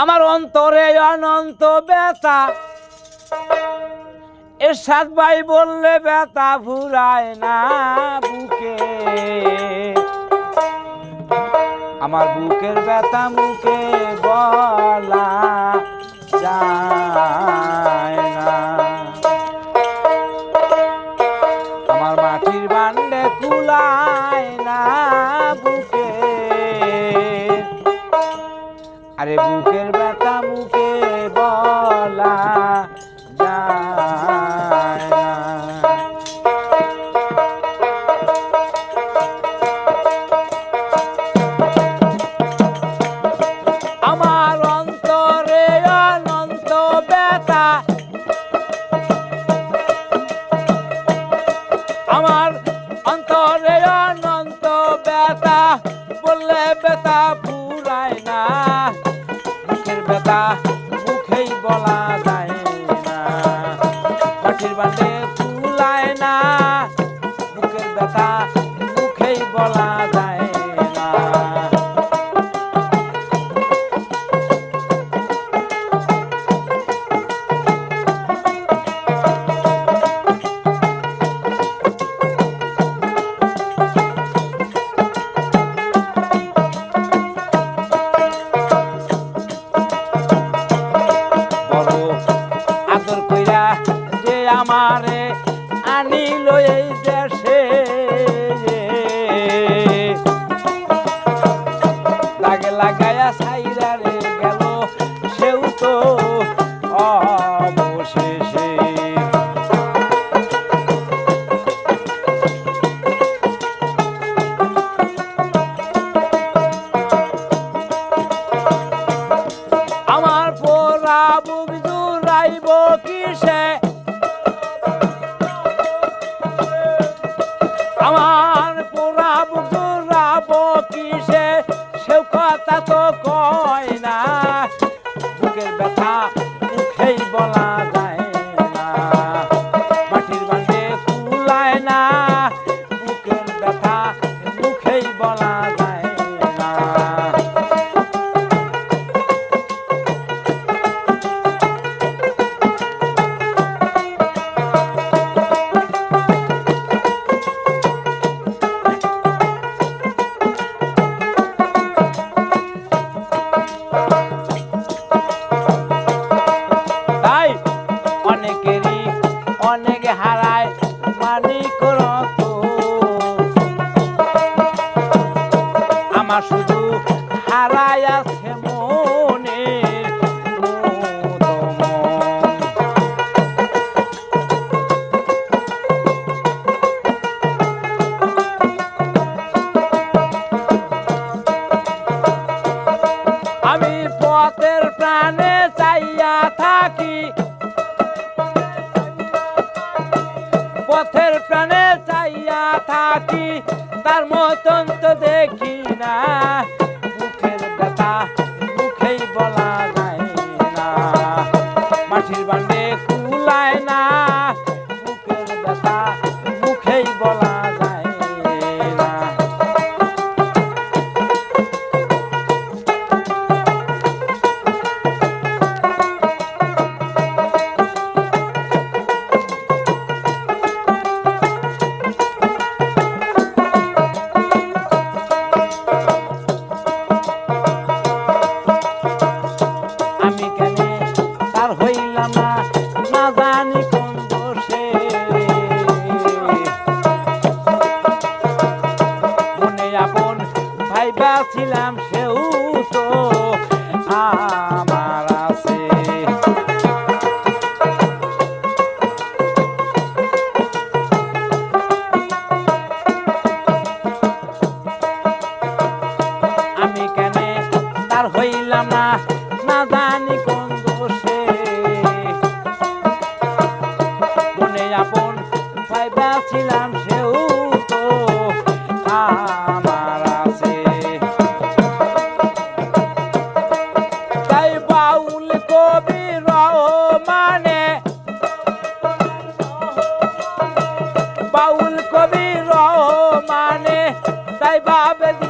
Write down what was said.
আমার অন্তরে অনন্ত ব্যথা। এরশাদ ভাই বললে, ব্যথা ফুরায় না বুকে। আমার বুকের ব্যথা মুখে বলা যায় না। আমার মাটির বান্ডে কুলায় না বুকে। আরে বুকের ব্যথা মুখে বলা ব্যথা। বললে ব্যথা পুরায় না। ব্যথা মুখেই বলা যায় না। পাখির আমারে আনিল এই দেশে। লাগে লাগায়া সাইরা রে গেল সেও তো আমার শুধু হারায় আছে মনে আমি পথের প্রাণে চাইয়া থাকি। পথের প্রাণে চাইয়া থাকি। তার মতন তো দেখি না। মুখের ব্যথা মুখেই বলা যায় না। মাটির বান্ডে ভাইবা Abed